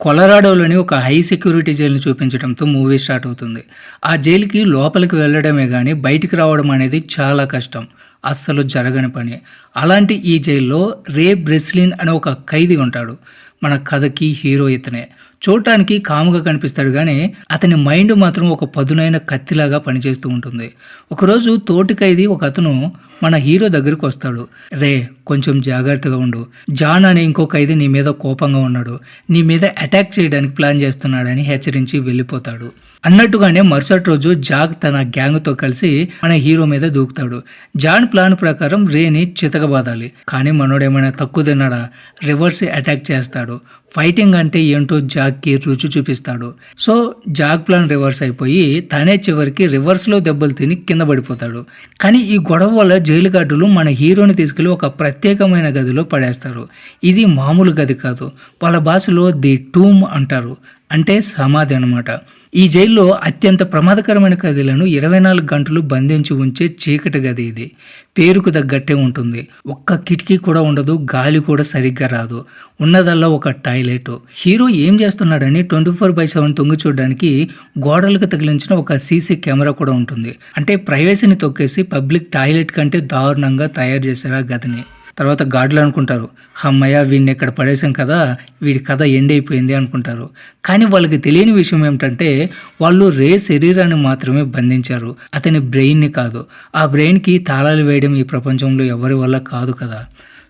కొలరాడోలోని ఒక high security జైలుని చూపించడంతో మూవీ స్టార్ట్ అవుతుంది. ఆ జైలుకి లోపలికి వెళ్ళడమే కానీ బయటికి రావడం అనేది చాలా కష్టం. అస్సలు జరగని పని. అలాంటి ఈ జైల్లో రే బ్రెస్లిన్ అనే ఒక ఖైదీ ఉంటాడు. మన కథకి హీరో ఇతనే. చూడటానికి కాముగా కనిపిస్తాడు కానీ అతని మైండ్ మాత్రం ఒక పదునైన కత్తిలాగా పనిచేస్తూ ఉంటుంది. ఒకరోజు తోటి ఖైదీ ఒక అతను మన హీరో దగ్గరికి వస్తాడు. రే కొంచెం జాగ్రత్తగా ఉండు. జాన్ అనే ఇంకో ఖైదీ నీ మీద కోపంగా ఉన్నాడు. నీ మీద అటాక్ చేయడానికి ప్లాన్ చేస్తున్నాడని హెచ్చరించి వెళ్ళిపోతాడు. అన్నట్టుగానే మరుసటి రోజు జాగ్ తన గ్యాంగ్తో కలిసి మన హీరో మీద దూకుతాడు. జాన్ ప్లాన్ ప్రకారం రేని చితకబాదాలి. కానీ మనోడేమైనా తక్కువ తిన్నాడా? రివర్స్ అటాక్ చేస్తాడు. ఫైటింగ్ అంటే ఏంటో జాక్కి రుచి చూపిస్తాడు. సో జాక్ ప్లాన్ రివర్స్ అయిపోయి తనే చివరికి రివర్స్లో దెబ్బలు తిని కింద పడిపోతాడు. కానీ ఈ గొడవ వల్ల జైలు గార్డులు మన హీరోని తీసుకెళ్ళి ఒక ప్రత్యేకమైన గదిలో పడేస్తారు. ఇది మామూలు గది కాదు. వాళ్ళ భాషలో ది టూమ్ అంటారు. అంటే సమాధి అనమాట ఈ జైల్లో అత్యంత ప్రమాదకరమైన ఖైదీలను ఇరవై నాలుగు గంటలు బంధించి ఉంచే చీకటి గది ఇది. పేరుకు తగ్గట్టే ఉంటుంది. ఒక్క కిటికీ కూడా ఉండదు గాలి కూడా సరిగ్గా రాదు. ఉన్నదల్లా ఒక టాయిలెట్. హీరో ఏం చేస్తున్నాడని ట్వంటీ ఫోర్ బై సెవెన్ తొంగి చూడడానికి గోడలకు తగిలించిన ఒక సీసీ కెమెరా కూడా ఉంటుంది. అంటే ప్రైవసీని తొక్కేసి పబ్లిక్ టాయిలెట్ కంటే దారుణంగా తయారు చేశారు ఆ గదిని. తర్వాత గాడ్లు అనుకుంటారు అమ్మయ్య వీడిని ఇక్కడ పడేసాం కదా వీడి కథ ఎండ్ అయిపోయింది అనుకుంటారు. కానీ వాళ్ళకి తెలియని విషయం ఏమిటంటే వాళ్ళు రే శరీరాన్ని మాత్రమే బంధించారు. అతని బ్రెయిన్ని కాదు. ఆ బ్రెయిన్కి తాళాలు వేయడం ఈ ప్రపంచంలో ఎవరి వల్ల కాదు కదా.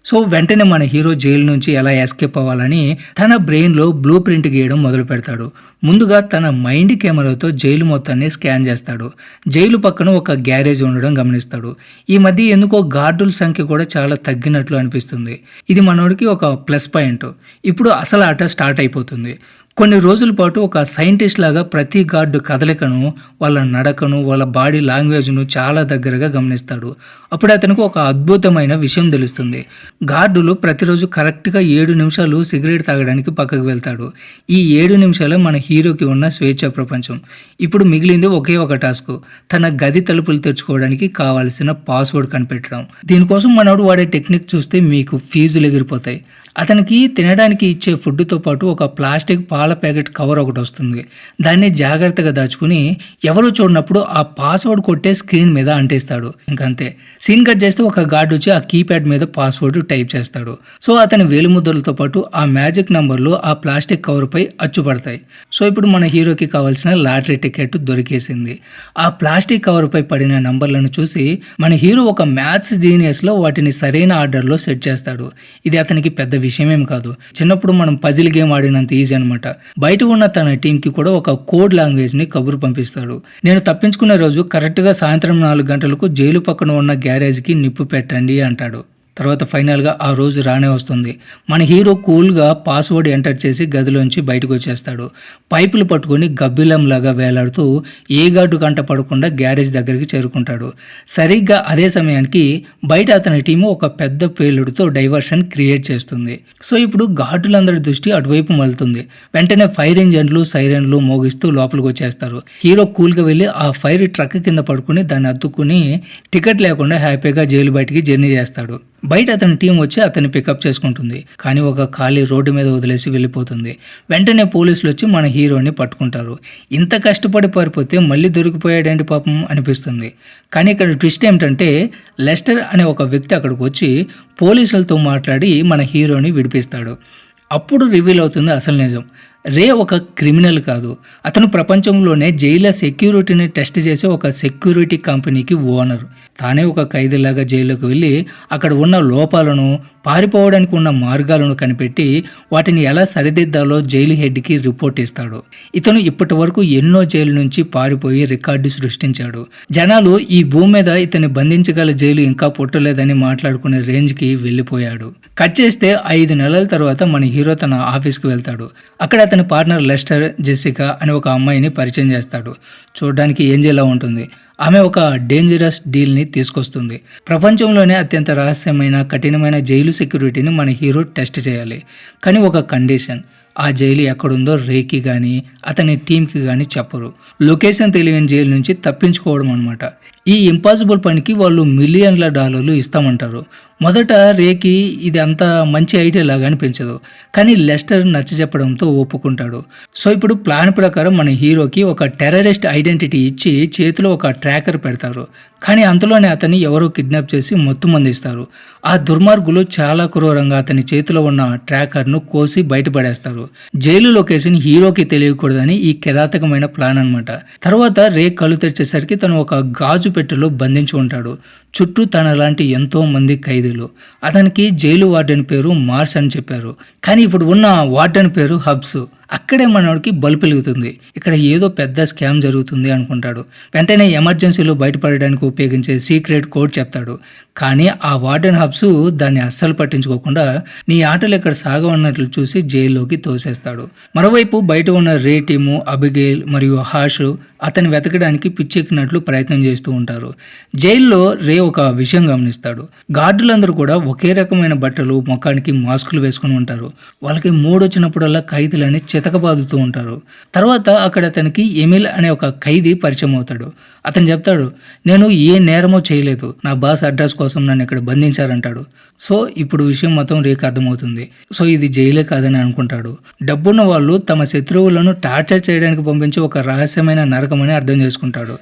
సో వెంటనే మన హీరో జైలు నుంచి ఎలా ఎస్కేప్ అవ్వాలని తన బ్రెయిన్లో బ్లూ ప్రింట్ గీయడం మొదలు పెడతాడు. ముందుగా తన మైండ్ కెమెరాతో జైలు మొత్తాన్ని స్కాన్ చేస్తాడు. జైలు పక్కన ఒక గ్యారేజ్ ఉండడం గమనిస్తాడు. ఈ మధ్య ఎందుకో గార్డుల సంఖ్య కూడా చాలా తగ్గినట్లు అనిపిస్తుంది. ఇది మనోడికి ఒక ప్లస్ పాయింట్. ఇప్పుడు అసలు ఆట స్టార్ట్ అయిపోతుంది. కొన్ని రోజుల పాటు ఒక సైంటిస్ట్ లాగా ప్రతి గార్డు కదలికను వాళ్ళ నడకను వాళ్ళ బాడీ లాంగ్వేజ్ను చాలా దగ్గరగా గమనిస్తాడు. అప్పుడు అతనికి ఒక అద్భుతమైన విషయం తెలుస్తుంది. గార్డులు ప్రతిరోజు కరెక్ట్గా ఏడు నిమిషాలు సిగరెట్ తాగడానికి పక్కకు వెళ్తాడు. ఈ ఏడు నిమిషాలే మన హీరోకి ఉన్న స్వేచ్ఛ ప్రపంచం. ఇప్పుడు మిగిలింది ఒకే ఒక టాస్క్ తన గది తలుపులు తెచ్చుకోవడానికి కావాల్సిన పాస్వర్డ్ కనిపెట్టడం. దీనికోసం మనోడు వాడే టెక్నిక్ చూస్తే మీకు ఫీజులు ఎగిరిపోతాయి. అతనికి తినడానికి ఇచ్చే ఫుడ్తో పాటు ఒక ప్లాస్టిక్ పాల ప్యాకెట్ కవర్ ఒకటి వస్తుంది. దాన్ని జాగ్రత్తగా దాచుకుని ఎవరు చూడనప్పుడు ఆ పాస్వర్డ్ కొట్టే స్క్రీన్ మీద అంటిస్తాడు. ఇంకంతే. సీన్ కట్ చేస్తే ఒక గార్డ్ వచ్చి ఆ కీప్యాడ్ మీద పాస్వర్డ్ టైప్ చేస్తాడు. సో అతని వేలిముద్రలతో పాటు ఆ మ్యాజిక్ నంబర్లు ఆ ప్లాస్టిక్ కవర్పై అచ్చుపడతాయి. సో ఇప్పుడు మన హీరోకి కావాల్సిన లాటరీ టికెట్ దొరికేసింది. ఆ ప్లాస్టిక్ కవర్పై పడిన నంబర్లను చూసి మన హీరో ఒక మ్యాథ్స్ జీనియస్లో వాటిని సరైన ఆర్డర్లో సెట్ చేస్తాడు. ఇది అతనికి పెద్ద విషయమేం కాదు. చిన్నప్పుడు మనం పజిల్ గేమ్ ఆడినంత ఈజీ అనమాట బయట ఉన్న తన టీంకి కూడా ఒక కోడ్ లాంగ్వేజ్ని కబురు పంపిస్తాడు. నేను తప్పించుకునే రోజు కరెక్ట్గా సాయంత్రం నాలుగు గంటలకు జైలు పక్కన ఉన్న గ్యారేజ్కి నిప్పు పెట్టండి అంటాడు. తర్వాత ఫైనల్గా ఆ రోజు రానే వస్తుంది. మన హీరో కూల్గా పాస్వర్డ్ ఎంటర్ చేసి గదిలోంచి బయటకు వచ్చేస్తాడు. పైపులు పట్టుకొని గబ్బిలంలాగా వేలాడుతూ ఏ గాడు కంట పడకుండా గ్యారేజ్ దగ్గరికి చేరుకుంటాడు. సరిగ్గా అదే సమయానికి బయట అతని టీము ఒక పెద్ద పేలుడుతో డైవర్షన్ క్రియేట్ చేస్తుంది. సో ఇప్పుడు ఘాటులందరి దృష్టి అటువైపు మళ్తుంది వెంటనే ఫైర్ ఇంజన్లు సైరన్లు మోగిస్తూ లోపలికి వచ్చేస్తారు. హీరో కూల్గా వెళ్ళి ఆ ఫైర్ ట్రక్ కింద పడుకుని దాన్ని అద్దుకుని టికెట్ లేకుండా హ్యాపీగా జైలు బయటికి జర్నీ చేస్తాడు. బయట అతని టీం వచ్చి అతన్ని పికప్ చేసుకుంటుంది. కానీ ఒక ఖాళీ రోడ్డు మీద వదిలేసి వెళ్ళిపోతుంది. వెంటనే పోలీసులు వచ్చి మన హీరోని పట్టుకుంటారు. ఇంత కష్టపడి పారిపోతే మళ్ళీ దొరికిపోయాడేంటి పాపం అనిపిస్తుంది. కానీ ఇక్కడ ట్విస్ట్ ఏమిటంటే లెస్టర్ అనే ఒక వ్యక్తి అక్కడికి వచ్చి పోలీసులతో మాట్లాడి మన హీరోని విడిపిస్తాడు. అప్పుడు రివీల్ అవుతుంది అసలు నిజం. రే ఒక క్రిమినల్ కాదు. అతను ప్రపంచంలోనే జైల సెక్యూరిటీని టెస్ట్ చేసే ఒక సెక్యూరిటీ కంపెనీకి ఓనర్. తానే ఒక ఖైదీలాగా జైల్లోకి వెళ్ళి అక్కడ ఉన్న లోపాలను పారిపోవడానికి ఉన్న మార్గాలను కనిపెట్టి వాటిని ఎలా సరిదిద్దాలో జైలు హెడ్కి రిపోర్ట్ ఇస్తాడు. ఇతను ఇప్పటి వరకు ఎన్నో జైలు నుంచి పారిపోయి రికార్డు సృష్టించాడు. జనాలు ఈ భూమి మీద ఇతన్ని బంధించగల జైలు ఇంకా పుట్టలేదని మాట్లాడుకునే రేంజ్కి వెళ్ళిపోయాడు. కట్ చేస్తే ఐదు నెలల తర్వాత మన హీరో తన ఆఫీస్కి వెళ్తాడు. అక్కడ అతను పార్ట్నర్ లెస్టర్ జెసికా అనే ఒక అమ్మాయిని పరిచయం చేస్తాడు. చూడడానికి ఏంజెలా ఉంటుంది. ఆమె ఒక డేంజరస్ డీల్ని తీసుకొస్తుంది. ప్రపంచంలోనే అత్యంత రహస్యమైన కఠినమైన జైలు సెక్యూరిటీని మన హీరో టెస్ట్ చేయాలి. కానీ ఒక కండిషన్ ఆ జైలు ఎక్కడుందో రేకి కానీ అతని టీంకి కానీ చెప్పరు. లొకేషన్ తెలియని జైలు నుంచి తప్పించుకోవడం అనమాట ఈ ఇంపాసిబుల్ పనికి వాళ్ళు మిలియన్ల డాలర్లు ఇస్తామంటారు. మొదట రేకి ఇది అంత మంచి ఐడియా లాగా అనిపించదు కానీ లెస్టర్ నచ్చ చెప్పడంతో ఒప్పుకుంటాడు. సో ఇప్పుడు ప్లాన్ ప్రకారం మన హీరోకి ఒక టెర్రరిస్ట్ ఐడెంటిటీ ఇచ్చి చేతిలో ఒక ట్రాకర్ పెడతారు. కానీ అంతలోనే అతన్ని ఎవరో కిడ్నాప్ చేసి మొత్తం అందిస్తారు ఆ దుర్మార్గులు చాలా క్రూరంగా అతని చేతిలో ఉన్న ట్రాకర్ను కోసి బయటపడేస్తారు. జైలు లొకేషన్ హీరోకి తెలియకూడదని ఈ కిరాతకమైన ప్లాన్ అన్నమాట. తర్వాత రే కళ్ళు తెరిచేసరికి తను ఒక గాజు పెట్టెలో బంధించి ఉంటాడు. చుట్టూ తన లాంటి ఎంతో మంది ఖైదీలు అతనికి జైలు వార్డెన్ పేరు మార్స్ అని చెప్పారు. కానీ ఇప్పుడు ఉన్న వార్డెన్ పేరు హబ్స్. అక్కడే మనోడికి బల్బు వెలుగుతుంది ఇక్కడ ఏదో పెద్ద స్కామ్ జరుగుతుంది అనుకుంటాడు. వెంటనే ఎమర్జెన్సీలో బయటపడడానికి ఉపయోగించే సీక్రెట్ కోడ్ చెప్తాడు. కానీ ఆ వార్డెన్ హబ్స్ దాన్ని అస్సలు పట్టించుకోకుండా నీ ఆటలు ఇక్కడ సాగవన్నట్లు చూసి జైల్లోకి తోసేస్తాడు. మరోవైపు బయట ఉన్న రే టీము అబిగేల్ మరియు హాష్ అతన్ని వెతకడానికి పిచ్చెక్కినట్లు ప్రయత్నం చేస్తూ ఉంటారు. జైల్లో రే ఒక విషయం గమనిస్తాడు. గార్డులందరూ కూడా ఒకే రకమైన బట్టలు ముఖానికి మాస్కులు వేసుకుని ఉంటారు. వాళ్ళకి మూడు వచ్చినప్పుడల్లా ఖైదీలని చితకబాదుతూ ఉంటారు. తర్వాత అక్కడ అతనికి ఎమిల్ అనే ఒక ఖైదీ పరిచయం అవుతాడు అతను చెప్తాడు నేను ఏ నేరమో చేయలేదు. నా బాస్ అడ్రస్ కోసం నన్ను ఇక్కడ బంధించారంటాడు. సో ఇప్పుడు విషయం మొత్తం రేకు అర్థమవుతుంది. సో ఇది జైలే కాదని అనుకుంటాడు. డబ్బున్న వాళ్ళు తమ శత్రువులను టార్చర్ చేయడానికి పంపించి ఒక రహస్యమైన నరకమని అర్థం చేసుకుంటాడు.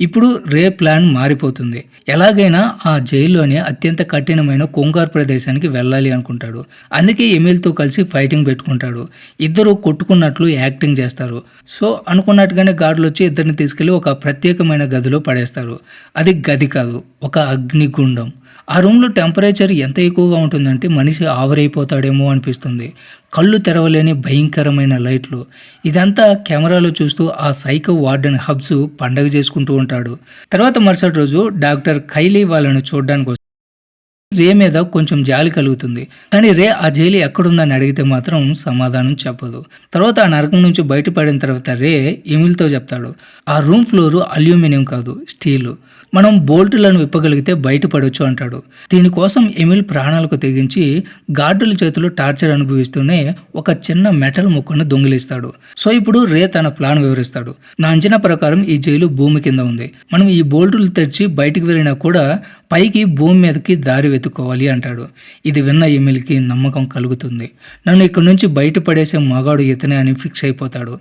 ఇప్పుడు రే ప్లాన్ మారిపోతుంది. ఎలాగైనా ఆ జైల్లోనే అత్యంత కఠినమైన కొంగార్ ప్రదేశానికి వెళ్ళాలి అనుకుంటాడు. అందుకే ఎమిల్తో కలిసి ఫైటింగ్ పెట్టుకుంటాడు. ఇద్దరు కొట్టుకున్నట్లు యాక్టింగ్ చేస్తారు. సో అనుకున్నట్టుగానే గార్డులు వచ్చి ఇద్దరిని తీసుకెళ్ళి ఒక ప్రత్యేకమైన గదిలో పడేస్తారు. అది గది కాదు ఒక అగ్నిగుండం. ఆ రూమ్లో టెంపరేచర్ ఎంత ఎక్కువగా ఉంటుందంటే మనిషి ఆవరైపోతాడేమో అనిపిస్తుంది. కళ్ళు తెరవలేని భయంకరమైన లైట్లు. ఇదంతా కెమెరాలో చూస్తూ ఆ సైకో వార్డెన్ హబ్స్ పండగ చేసుకుంటూ ఉంటాడు. తర్వాత మరుసటి రోజు డాక్టర్ ఖైలీ వాళ్ళను చూడడానికి రే మీద కొంచెం జాలి కలుగుతుంది. కానీ రే ఆ జైలు ఎక్కడుందని అడిగితే మాత్రం సమాధానం చెప్పదు. తర్వాత ఆ నరకం నుంచి బయటపడిన తర్వాత రే ఎమిల్తో చెప్తాడు ఆ రూమ్ ఫ్లోరు అల్యూమినియం కాదు స్టీలు. మనం బోల్టులను విప్పగలిగితే బయటపడవచ్చు అంటాడు. దీనికోసం ఎమిల్ ప్రాణాలకు తెగించి గార్డుల చేతిలో టార్చర్ అనుభవిస్తూనే ఒక చిన్న మెటల్ ముక్కను దొంగిలిస్తాడు. సో ఇప్పుడు రే తన ప్లాన్ వివరిస్తాడు. నా అంచనా ప్రకారం ఈ జైలు భూమి కింద ఉంది. మనం ఈ బోల్టులు తెరిచి బయటికి వెళ్ళినా కూడా పైకి భూమి మీదకి దారి వెతుక్కోవాలి అంటాడు. ఇది విన్న ఎమిల్కి నమ్మకం కలుగుతుంది. నన్ను ఇక్కడి నుంచి బయటపడేసే మగాడు ఇతనే అని ఫిక్స్ అయిపోతాడు.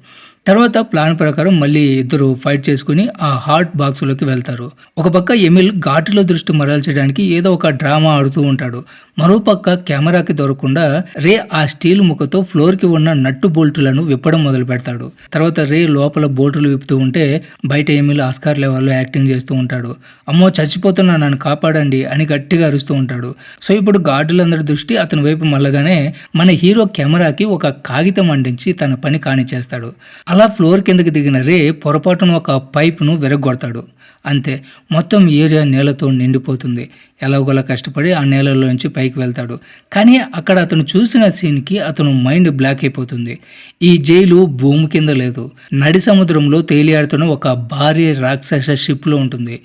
తర్వాత ప్లాన్ ప్రకారం మళ్ళీ ఇద్దరు ఫైట్ చేసుకుని ఆ హాట్ బాక్స్లోకి వెళ్తారు. ఒక పక్క ఎమిల్ ఘాటులో దృష్టి మరల్చడానికి ఏదో ఒక డ్రామా ఆడుతూ ఉంటాడు. మరోపక్క కెమెరాకి దొరకకుండా రే ఆ స్టీల్ ముఖతో ఫ్లోర్కి ఉన్న నట్టు బోల్టులను విప్పడం మొదలు పెడతాడు. తర్వాత రే లోపల బోల్టులు విప్పుతూ ఉంటే బయట ఎమిల్ ఆస్కార్ లెవెల్లో యాక్టింగ్ చేస్తూ ఉంటాడు. అమ్మో చచ్చిపోతున్నా నన్ను కాపాడండి అని గట్టిగా అరుస్తూ ఉంటాడు. సో ఇప్పుడు గార్డులందరి దృష్టి అతని వైపు మళ్ళగానే మన హీరో కెమెరాకి ఒక కాగితం అందించి తన పని కానిచ్చేస్తాడు. అలా ఫ్లోర్ కిందకి దిగిన రే పొరపాటున ఒక పైపును విరగొడతాడు అంతే మొత్తం ఏరియా నేలతో నిండిపోతుంది. ఎలాగోలా కష్టపడి ఆ నేలలోంచి పైకి వెళ్తాడు. కానీ అక్కడ అతను చూసిన సీన్కి అతను మైండ్ బ్లాక్ అయిపోతుంది. ఈ జైలు భూమి కింద లేదు. నడి సముద్రంలో తేలియాడుతున్న ఒక భారీ రాక్షస షిప్లో ఉంటుంది.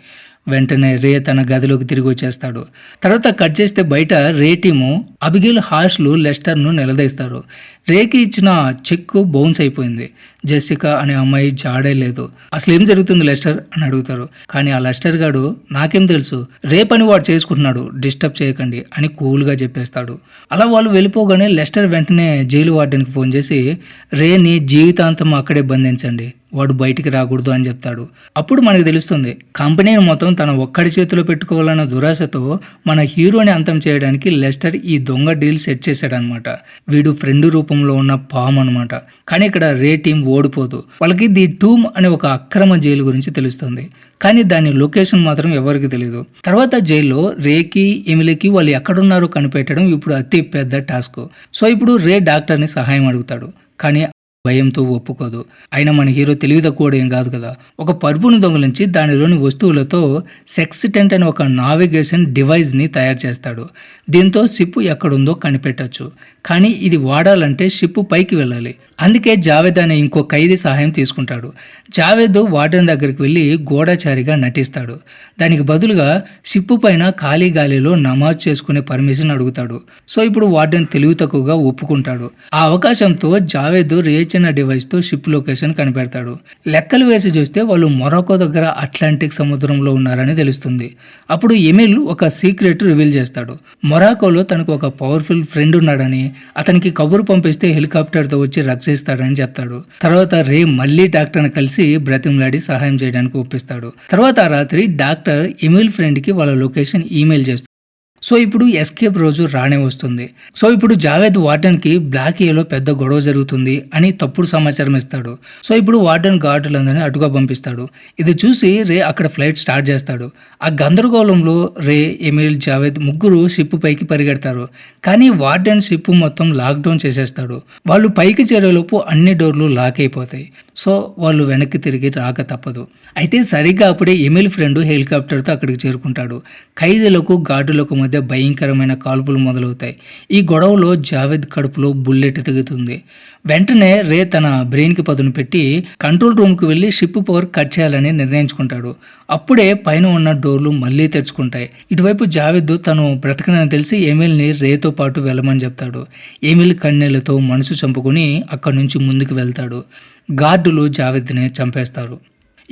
వెంటనే రే తన గదిలోకి తిరిగి వచ్చేస్తాడు. తర్వాత కట్ చేస్తే బయట రే టీము అబిగిల్ హాష్లు లెస్టర్ను నిలదీస్తారు. రేకి ఇచ్చిన చెక్కు బౌన్స్ అయిపోయింది. జెస్సికా అనే అమ్మాయి జాడే లేదు. అసలు ఏం జరుగుతుంది లెస్టర్? అని అడుగుతారు. కానీ ఆ లెస్టర్ గాడు నాకేం తెలుసు రే పని వాడు చేసుకుంటున్నాడు డిస్టర్బ్ చేయకండి అని కూల్గా చెప్పేస్తాడు. అలా వాళ్ళు వెళ్ళిపోగానే లెస్టర్ వెంటనే జైలు వార్డెన్కి ఫోన్ చేసి రేని జీవితాంతం అక్కడే బంధించండి వాడు బయటికి రాకూడదు అని చెప్తాడు. అప్పుడు మనకు తెలుస్తుంది కంపెనీని మొత్తం తన ఒక్కడి చేతిలో పెట్టుకోవాలన్న దురాశతో మన హీరోని అంతం చేయడానికి లెస్టర్ ఈ దొంగ డీల్ సెట్ చేశాడనమాట. వీడు ఫ్రెండ్ రూపంలో ఉన్న పామ్ అనమాట. కానీ ఇక్కడ రే టీం ఓడిపోదు. వాళ్ళకి ది టూమ్ అనే ఒక అక్రమ జైలు గురించి తెలుస్తుంది. కానీ దాని లొకేషన్ మాత్రం ఎవరికి తెలియదు తర్వాత జైల్లో రేకి ఎమిలికి వాళ్ళు ఎక్కడున్నారో కనిపెట్టడం ఇప్పుడు అతి పెద్ద టాస్క్. సో ఇప్పుడు రే డాక్టర్ని సహాయం అడుగుతాడు. కానీ భయంతో ఒప్పుకోదు. అయినా మన హీరో తెలివి తక్కువ ఏం కాదు కదా. ఒక పరుపును దొంగలించి దానిలోని వస్తువులతో సెక్స్ టెంట్ అనే ఒక నావిగేషన్ డివైస్ని తయారు చేస్తాడు. దీంతో షిప్ ఎక్కడుందో కనిపెట్టచ్చు. కానీ ఇది వాడాలంటే షిప్ పైకి వెళ్ళాలి. అందుకే జావేద్ అనే ఇంకో ఖైదీ సహాయం తీసుకుంటాడు. జావేద్ వార్డెన్ దగ్గరికి వెళ్ళి గోడాచారిగా నటిస్తాడు. దానికి బదులుగా షిప్పు పైన ఖాళీ గాలిలో నమాజ్ చేసుకునే పర్మిషన్ అడుగుతాడు. సో ఇప్పుడు వార్డెన్ తెలివి తక్కువగా ఒప్పుకుంటాడు. ఆ అవకాశంతో జావేద్ రియేచన డివైస్తో షిప్ లొకేషన్ కనిపెడతాడు. లెక్కలు వేసి చూస్తే వాళ్ళు మొరాకో దగ్గర అట్లాంటిక్ సముద్రంలో ఉన్నారని తెలుస్తుంది. అప్పుడు ఎమిల్ ఒక సీక్రెట్ రివీల్ చేస్తాడు. మొరాకోలో తనకు ఒక పవర్ఫుల్ ఫ్రెండ్ ఉన్నాడని అతనికి కబురు పంపిస్తే హెలికాప్టర్తో వచ్చి చేస్తాడని చెప్తాడు. తర్వాత రే మళ్ళీ డాక్టర్ని కలిసి బ్రతిమలాడి సహాయం చేయడానికి ఒప్పిస్తాడు. తర్వాత రాత్రి డాక్టర్ ఎమిల్ ఫ్రెండ్కి వాళ్ళ లొకేషన్ ఈమెయిల్ చేస్తాడు సో ఇప్పుడు ఎస్కేప్ రోజు రానే వస్తుంది. సో ఇప్పుడు జావేద్ వార్డెన్కి బ్లాక్ ఏలో పెద్ద గొడవ జరుగుతుంది అని తప్పుడు సమాచారం ఇస్తాడు. సో ఇప్పుడు వార్డెన్ గార్డులందరినీ అటుగా పంపిస్తాడు. ఇది చూసి రే అక్కడ ఫ్లైట్ స్టార్ట్ చేస్తాడు. ఆ గందరగోళంలో రే ఎమిల్ జావేద్ ముగ్గురు షిప్ పైకి పరిగెడతారు. కానీ వార్డెన్ షిప్ మొత్తం లాక్డౌన్ చేసేస్తాడు. వాళ్ళు పైకి చేరేలోపు అన్ని డోర్లు లాక్ అయిపోతాయి. సో వాళ్ళు వెనక్కి తిరిగి రాక తప్పదు. అయితే సరిగ్గా అప్పుడే ఎమిల్ ఫ్రెండ్ హెలికాప్టర్తో అక్కడికి చేరుకుంటాడు. ఖైదీలకు గార్డులకు మధ్య భయంకరమైన కాల్పులు మొదలవుతాయి. ఈ గొడవలో జావేద్ కడుపులో బుల్లెట్ తెగుతుంది వెంటనే రే తన బ్రెయిన్కి పదును పెట్టి కంట్రోల్ రూమ్కి వెళ్ళి షిప్ పవర్ కట్ చేయాలని నిర్ణయించుకుంటాడు. అప్పుడే పైన ఉన్న డోర్లు మళ్ళీ తెరుచుకుంటాయి. ఇటువైపు జావేద్ తను బ్రతకనని తెలిసి ఎమిల్ని రేతో పాటు వెళ్ళమని చెప్తాడు. ఎమిల్ కన్నెలతో మనసు చంపుకుని అక్కడి నుంచి ముందుకు వెళ్తాడు. గార్డులు జావేద్ని చంపేస్తారు.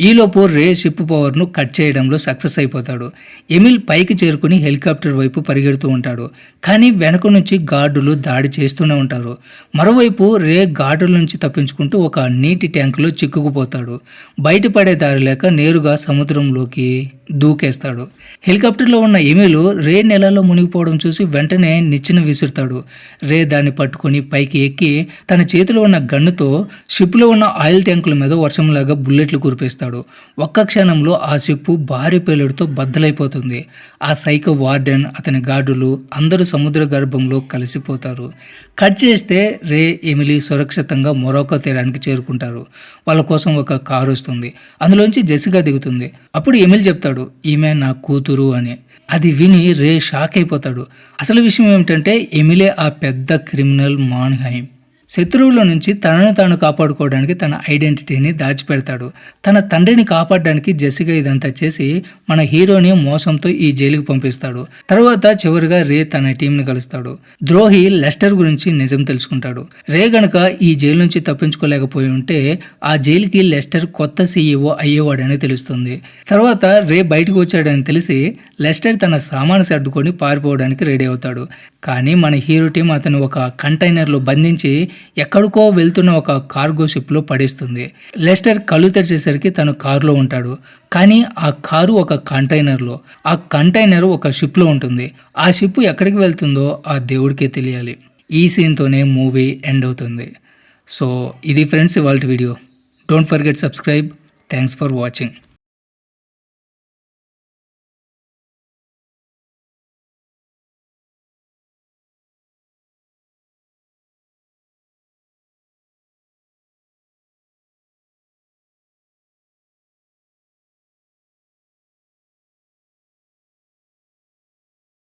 ఈలోపు రే షిప్ పవర్ను కట్ చేయడంలో సక్సెస్ అయిపోతాడు. ఎమిల్ పైకి చేరుకుని హెలికాప్టర్ వైపు పరిగెడుతూ ఉంటాడు. కానీ వెనక నుంచి గార్డులు దాడి చేస్తూనే ఉంటారు. మరోవైపు రే గార్డుల నుంచి తప్పించుకుంటూ ఒక నీటి ట్యాంకులో చిక్కుకుపోతాడు. బయటపడే దారి లేక నేరుగా సముద్రంలోకి దూకేస్తాడు. హెలికాప్టర్లో ఉన్న ఎమిలు రే నెలలో మునిగిపోవడం చూసి వెంటనే నిచ్చెన విసురుతాడు. రే దాన్ని పట్టుకొని పైకి ఎక్కి తన చేతిలో ఉన్న గన్నుతో షిప్లో ఉన్న ఆయిల్ ట్యాంకుల మీద వర్షంలాగా బుల్లెట్లు కురిపేస్తాడు. ఒక్క క్షణంలో ఆ షిప్పు భారీ పేలుడుతో బద్దలైపోతుంది. ఆ సైకో వార్డెన్ అతని గార్డులు అందరూ సముద్ర గర్భంలో కలిసిపోతారు. కట్ చేస్తే రే ఎమిలీ సురక్షితంగా మొరోకో తీరానికి చేరుకుంటారు. వాళ్ళ కోసం ఒక కారు వస్తుంది. అందులోంచి జెసిగా దిగుతుంది. అప్పుడు ఎమిల్ చెప్తాడు ఈమె నా కూతురు అని. అది విని రే షాక్ అయిపోతాడు. అసలు విషయం ఏమిటంటే ఎమిలే ఆ పెద్ద క్రిమినల్ మాన్హైమ్ శత్రువుల నుంచి తనను తాను కాపాడుకోవడానికి తన ఐడెంటిటీని దాచిపెడతాడు. తన తండ్రిని కాపాడడానికి జెసిగా ఇదంతా చేసి మన హీరోని మోసంతో ఈ జైలుకి పంపిస్తాడు. తర్వాత చివరిగా రే తన టీంని కలుస్తాడు. ద్రోహి లెస్టర్ గురించి నిజం తెలుసుకుంటాడు. రే గనక ఈ జైలు నుంచి తప్పించుకోలేకపోయి ఉంటే ఆ జైలుకి లెస్టర్ కొత్త సీఈఓ అయ్యేవాడని తెలుస్తుంది. తర్వాత రే బయటకు వచ్చాడని తెలిసి లెస్టర్ తన సామాను సర్దుకొని పారిపోవడానికి రెడీ అవుతాడు. కానీ మన హీరో టీం అతను ఒక కంటైనర్లో బంధించి ఎక్కడికో వెళ్తున్న ఒక కార్గో షిప్లో పడేస్తుంది. లెస్టర్ కళ్ళు తెరిచేసరికి తను కారులో ఉంటాడు. కానీ ఆ కారు ఒక కంటైనర్లో ఆ కంటైనర్ ఒక షిప్లో ఉంటుంది. ఆ షిప్ ఎక్కడికి వెళ్తుందో ఆ దేవుడికే తెలియాలి. ఈ సీన్తోనే మూవీ ఎండ్ అవుతుంది. సో ఇది ఫ్రెండ్స్ ఇవాళ video. Don't forget subscribe thanks for watching